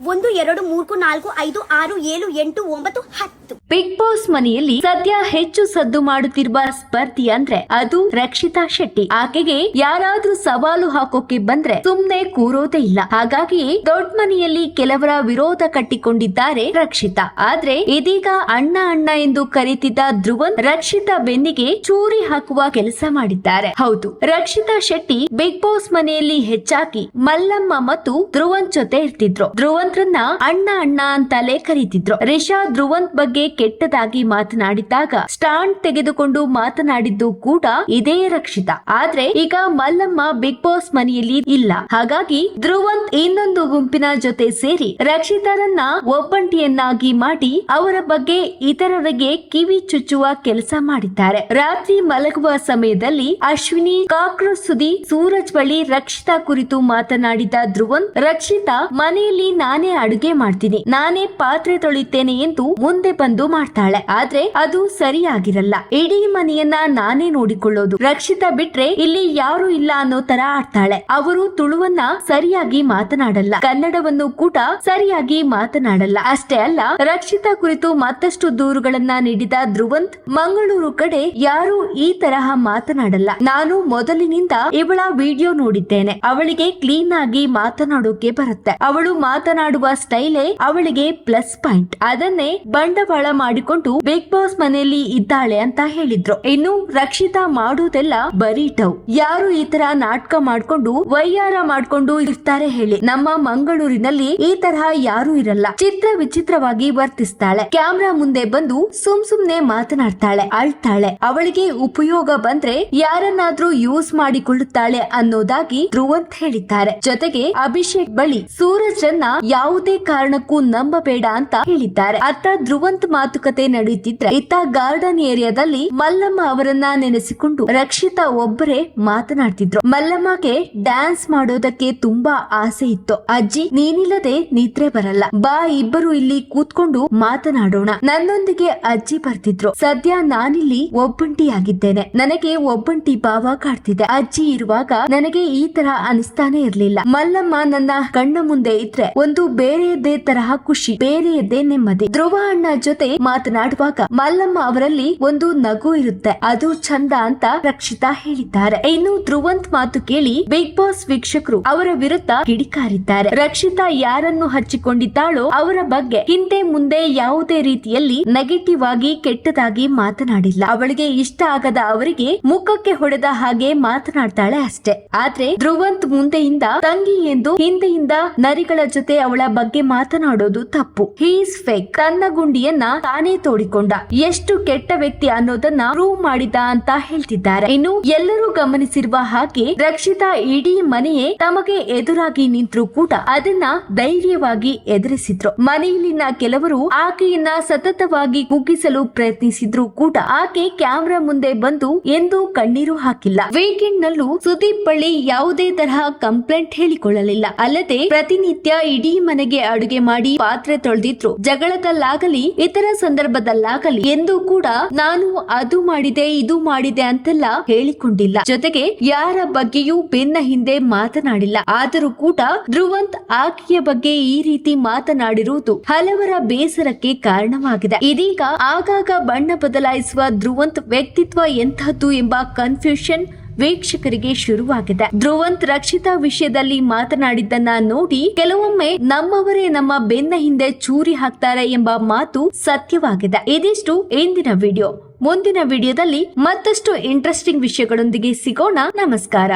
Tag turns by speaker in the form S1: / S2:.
S1: ಒಂದು ಎರಡು ಮೂರು ನಾಲ್ಕು ಐದು ಆರು ಏಳು ಎಂಟು ಒಂಬತ್ತು ಹತ್ತು.
S2: ಬಿಗ್ ಬಾಸ್ ಮನೆಯಲ್ಲಿ ಸದ್ಯ ಹೆಚ್ಚು ಸದ್ದು ಮಾಡುತ್ತಿರುವ ಸ್ಪರ್ಧಿ ಅಂದ್ರೆ ಅದು ರಕ್ಷಿತಾ ಶೆಟ್ಟಿ. ಆಕೆಗೆ ಯಾರಾದ್ರೂ ಸವಾಲು ಹಾಕೋಕೆ ಬಂದ್ರೆ ಸುಮ್ನೆ ಕೂರೋದೇ ಇಲ್ಲ. ಹಾಗಾಗಿ ದೊಡ್ಡ ಮನೆಯಲ್ಲಿ ಕೆಲವರ ವಿರೋಧ ಕಟ್ಟಿಕೊಂಡಿದ್ದಾರೆ ರಕ್ಷಿತಾ. ಆದ್ರೆ ಇದೀಗ ಅಣ್ಣ ಅಣ್ಣ ಎಂದು ಕರೀತಿದ್ದ ಧ್ರುವನ್ ರಕ್ಷಿತಾ ಬೆನ್ನಿಗೆ ಚೂರಿ ಹಾಕುವ ಕೆಲಸ ಮಾಡಿದ್ದಾರೆ. ಹೌದು, ರಕ್ಷಿತಾ ಶೆಟ್ಟಿ ಬಿಗ್ ಬಾಸ್ ಮನೆಯಲ್ಲಿ ಹೆಚ್ಚಾಗಿ ಮಲ್ಲಮ್ಮ ಮತ್ತು ಧ್ರುವನ್ ಜೊತೆ ಇರ್ತಿದ್ರು. ಧ್ರುವಂತ್ರನ್ನ ಅಣ್ಣ ಅಣ್ಣ ಅಂತಲೇ ಕರೀತಿದ್ರು. ರಿಷಾ ಧ್ರುವಂತ್ ಬಗ್ಗೆ ಕೆಟ್ಟದಾಗಿ ಮಾತನಾಡಿದ್ದಾಗ ಸ್ಟಾಂಡ್ ತೆಗೆದುಕೊಂಡು ಮಾತನಾಡಿದ್ದು ಕೂಡ ಇದೇ ರಕ್ಷಿತ. ಆದ್ರೆ ಈಗ ಮಲ್ಲಮ್ಮ ಬಿಗ್ ಬಾಸ್ ಮನೆಯಲ್ಲಿ ಇಲ್ಲ. ಹಾಗಾಗಿ ಧ್ರುವಂತ್ ಇನ್ನೊಂದು ಗುಂಪಿನ ಜೊತೆ ಸೇರಿ ರಕ್ಷಿತರನ್ನ ಒಬ್ಬಂಟಿಯನ್ನಾಗಿ ಮಾಡಿ ಅವರ ಬಗ್ಗೆ ಇತರರಿಗೆ ಕಿವಿ ಚುಚ್ಚುವ ಕೆಲಸ ಮಾಡಿದ್ದಾರೆ. ರಾತ್ರಿ ಮಲಗುವ ಸಮಯದಲ್ಲಿ ಅಶ್ವಿನಿ, ಕಾಕ್ರೋಚ್ ಸುದಿ ಸೂರಜ್ ಬಳಿ ರಕ್ಷಿತಾ ಕುರಿತು ಮಾತನಾಡಿದ ಧ್ರುವಂತ್, ರಕ್ಷಿತಾ ಮನೆಯಲ್ಲಿ ನಾನೇ ಅಡುಗೆ ಮಾಡ್ತೀನಿ. ನಾನೇ ಪಾತ್ರೆ ತೊಳಿತೇನೆ ಎಂದು ಮುಂದೆ ಬಂದು ಮಾಡ್ತಾಳೆ. ಆದ್ರೆ ಅದು ಸರಿಯಾಗಿರಲ್ಲ. ಇಡೀ ಮನೆಯನ್ನ ನಾನೇ ನೋಡಿಕೊಳ್ಳೋದು. ರಕ್ಷಿತಾ ಬಿಟ್ರೆ ಇಲ್ಲಿ ಯಾರು ಇಲ್ಲ ಅನ್ನೋ ತರ ಆಡ್ತಾಳೆ. ಅವರು ತುಳುವನ್ನ ಸರಿಯಾಗಿ ಮಾತನಾಡಲ್ಲ. ಕನ್ನಡವನ್ನು ಕೂಡ ಸರಿಯಾಗಿ ಮಾತನಾಡಲ್ಲ. ಅಷ್ಟೇ ಅಲ್ಲ, ರಕ್ಷಿತಾ ಕುರಿತು ಮತ್ತಷ್ಟು ದೂರುಗಳನ್ನ ನೀಡಿದ ಧ್ರುವಂತ್, ಮಂಗಳೂರು ಕಡೆ ಯಾರು ಈ ತರಹ ಮಾತನಾಡಲ್ಲ. ನಾನು ಮೊದಲಿನಿಂದ ಇವಳ ವಿಡಿಯೋ ನೋಡಿದ್ದೇನೆ. ಅವಳಿಗೆ ಕ್ಲೀನ್ ಆಗಿ ಮಾತನಾಡೋಕೆ ಬರುತ್ತೆ. ಅವಳು ಮಾತನಾಡುವ ಸ್ಟೈಲೇ ಅವಳಿಗೆ ಪ್ಲಸ್ ಪಾಯಿಂಟ್. ಅದನ್ನೇ ಬಂಡವಾಳ ಮಾಡಿಕೊಂಡು ಬಿಗ್ ಬಾಸ್ ಮನೆಯಲ್ಲಿ ಇದ್ದಾಳೆ ಅಂತ ಹೇಳಿದ್ರು. ಇನ್ನು ರಕ್ಷಿತಾ ಮಾಡುವುದೆಲ್ಲ ಬರೀ ಟವ್ ಯಾರು ಈ ತರ ನಾಟಕ ಮಾಡ್ಕೊಂಡು ವೈಯಾರ ಮಾಡ್ಕೊಂಡು ಇರ್ತಾರೆ ಹೇಳಿ. ನಮ್ಮ ಮಂಗಳೂರಿನಲ್ಲಿ ಈ ತರಹ ಯಾರು ಇರಲ್ಲ. ಚಿತ್ರ ವಿಚಿತ್ರವಾಗಿ ವರ್ತಿಸ್ತಾಳೆ. ಕ್ಯಾಮ್ರಾ ಮುಂದೆ ಬಂದು ಸುಮ್ ಸುಮ್ನೆ ಮಾತನಾಡ್ತಾಳೆ, ಅಳ್ತಾಳೆ. ಅವಳಿಗೆ ಉಪಯೋಗ ಬಂದ್ರೆ ಯಾರನ್ನಾದ್ರೂ ಯೂಸ್ ಮಾಡಿಕೊಳ್ಳುತ್ತಾಳೆ ಅನ್ನೋದಾಗಿ ಧ್ರುವಂತ್ ಹೇಳಿದ್ದಾರೆ. ಜೊತೆಗೆ ಅಭಿಷೇಕ್ ಬಳಿ ಸೂರಜ್ ಅನ್ನ ಯಾವುದೇ ಕಾರಣಕ್ಕೂ ನಂಬಬೇಡ ಅಂತ ಹೇಳಿದ್ದಾರೆ. ಅತ್ತ ಧ್ರುವಂತ್ ಮಾತುಕತೆ ನಡೆಯುತ್ತಿದ್ರೆ ಇತ್ತ ಗಾರ್ಡನ್ ಏರಿಯಾದಲ್ಲಿ ಮಲ್ಲಮ್ಮ ಅವರನ್ನ ನೆನೆಸಿಕೊಂಡು ರಕ್ಷಿತಾ ಒಬ್ಬರೇ ಮಾತನಾಡ್ತಿದ್ರು. ಮಲ್ಲಮ್ಮಗೆ ಡ್ಯಾನ್ಸ್ ಮಾಡೋದಕ್ಕೆ ತುಂಬಾ ಆಸೆ ಇತ್ತು. ಅಜ್ಜಿ, ನೀನಿಲ್ಲದೆ ನಿದ್ರೆ ಬರಲ್ಲ. ಬಾ, ಇಬ್ಬರು ಇಲ್ಲಿ ಕೂತ್ಕೊಂಡು ಮಾತನಾಡೋಣ. ನನ್ನೊಂದಿಗೆ ಅಜ್ಜಿ ಬರ್ತಿದ್ರು. ಸದ್ಯ ನಾನಿಲ್ಲಿ ಒಬ್ಬಂಟಿಯಾಗಿದ್ದೇನೆ. ನನಗೆ ಒಬ್ಬಂಟಿ ಭಾವ ಕಾಡ್ತಿದೆ. ಅಜ್ಜಿ ಇರುವಾಗ ನನಗೆ ಈ ತರ ಅನಿಸ್ತಾನೆ ಇರ್ಲಿಲ್ಲ. ಮಲ್ಲಮ್ಮ ನನ್ನ ಕಣ್ಣ ಮುಂದೆ ಇದ್ರೆ ಒಂದು ಬೇರೆಯದ್ದೇ ತರಹ ಖುಷಿ, ಬೇರೆಯದ್ದೇ ನೆಮ್ಮದಿ. ಧ್ರುವ ಅಣ್ಣ ಜೊತೆ ಮಾತನಾಡುವಾಗ ಮಲ್ಲಮ್ಮ ಅವರಲ್ಲಿ ಒಂದು ನಗು ಇರುತ್ತೆ. ಅದು ಚಂದ ಅಂತ ರಕ್ಷಿತಾ ಹೇಳಿದ್ದಾರೆ. ಇನ್ನು ಧ್ರುವಂತ್ ಮಾತು ಕೇಳಿ ಬಿಗ್ ಬಾಸ್ ವೀಕ್ಷಕರು ಅವರ ವಿರುದ್ಧ ಕಿಡಿಕಾರಿದ್ದಾರೆ. ರಕ್ಷಿತಾ ಯಾರನ್ನು ಹಚ್ಚಿಕೊಂಡಿದ್ದಾಳೋ ಅವರ ಬಗ್ಗೆ ಹಿಂದೆ ಮುಂದೆ ಯಾವುದೇ ರೀತಿಯಲ್ಲಿ ನೆಗೆಟಿವ್ ಆಗಿ ಕೆಟ್ಟದಾಗಿ ಮಾತನಾಡಿಲ್ಲ. ಅವಳಿಗೆ ಇಷ್ಟ ಆಗದ ಅವರಿಗೆ ಮುಖಕ್ಕೆ ಹೊಡೆದ ಹಾಗೆ ಮಾತನಾಡ್ತಾಳೆ ಅಷ್ಟೇ. ಆದ್ರೆ ಧ್ರುವಂತ್ ಮುಂದೆಯಿಂದ ತಂಗಿ ಎಂದು ಹಿಂದೆಯಿಂದ ನರಿಗಳ ಜೊತೆ ಅವಳ ಬಗ್ಗೆ ಮಾತನಾಡೋದು ತಪ್ಪು. ಹೀಸ್ ಫೇಕ್ ತನ್ನ ಗುಂಡಿಯನ್ನ ತಾನೇ ತೋಡಿಕೊಂಡ. ಎಷ್ಟು ಕೆಟ್ಟ ವ್ಯಕ್ತಿ ಅನ್ನೋದನ್ನ ಪ್ರೂವ್ ಮಾಡಿದ ಅಂತ ಹೇಳ್ತಿದ್ದಾರೆ. ಇನ್ನು ಎಲ್ಲರೂ ಗಮನಿಸಿರುವ ಹಾಗೆ ರಕ್ಷಿತಾ ಇಡೀ ಮನೆಯೇ ತಮಗೆ ಎದುರಾಗಿ ನಿಂತ್ರು ಕೂಡ ಅದನ್ನ ಧೈರ್ಯವಾಗಿ ಎದುರಿಸಿದ್ರು. ಮನೆಯಲ್ಲಿನ ಕೆಲವರು ಆಕೆಯನ್ನ ಸತತವಾಗಿ ಕುಗ್ಗಿಸಲು ಪ್ರಯತ್ನಿಸಿದ್ರು ಕೂಡ ಆಕೆ ಕ್ಯಾಮ್ರಾ ಮುಂದೆ ಬಂದು ಎಂದು ಕಣ್ಣೀರು ಹಾಕಿಲ್ಲ. ವೀಕೆಂಡ್ ನಲ್ಲೂ ಸುದೀಪ್ ಬಳಿ ಯಾವುದೇ ತರಹ ಕಂಪ್ಲೇಂಟ್ ಹೇಳಿಕೊಳ್ಳಲಿಲ್ಲ. ಅಲ್ಲದೆ ಪ್ರತಿನಿತ್ಯ ಇಡೀ ಮನೆಗೆ ಅಡುಗೆ ಮಾಡಿ ಪಾತ್ರೆ ತೊಳೆದಿದ್ರು. ಜಗಳದಲ್ಲಾಗಲಿ ಇತರ ಸಂದರ್ಭದಲ್ಲಾಗಲಿ ಎಂದು ಕೂಡ ನಾನು ಅದು ಮಾಡಿದೆ, ಇದು ಮಾಡಿದೆ ಅಂತೆಲ್ಲ ಹೇಳಿಕೊಂಡಿಲ್ಲ. ಜೊತೆಗೆ ಯಾರ ಬಗ್ಗೆಯೂ ಬೆನ್ನ ಹಿಂದೆ ಮಾತನಾಡಿಲ್ಲ. ಆದರೂ ಕೂಡ ಧ್ರುವಂತ್ ಆಕೆಯ ಬಗ್ಗೆ ಈ ರೀತಿ ಮಾತನಾಡಿರುವುದು ಹಲವರ ಬೇಸರಕ್ಕೆ ಕಾರಣವಾಗಿದೆ. ಇದೀಗ ಆಗಾಗ ಬಣ್ಣ ಬದಲಾಯಿಸುವ ಧ್ರುವಂತ್ ವ್ಯಕ್ತಿತ್ವ ಎಂತಹದ್ದು ಎಂಬ ಕನ್ಫ್ಯೂಷನ್ ವೀಕ್ಷಕರಿಗೆ ಶುರುವಾಗಿದೆ. ಧ್ರುವಂತ್ ರಕ್ಷಿತಾ ವಿಷಯದಲ್ಲಿ ಮಾತನಾಡಿದ್ದನ್ನ ನೋಡಿ ಕೆಲವೊಮ್ಮೆ ನಮ್ಮವರೇ ನಮ್ಮ ಬೆನ್ನ ಹಿಂದೆ ಚೂರಿ ಹಾಕ್ತಾರೆ ಎಂಬ ಮಾತು ಸತ್ಯವಾಗಿದೆ. ಇದಿಷ್ಟು ಇಂದಿನ ವಿಡಿಯೋ. ಮುಂದಿನ ವಿಡಿಯೋದಲ್ಲಿ ಮತ್ತಷ್ಟು ಇಂಟ್ರೆಸ್ಟಿಂಗ್ ವಿಷಯಗಳೊಂದಿಗೆ ಸಿಗೋಣ. ನಮಸ್ಕಾರ.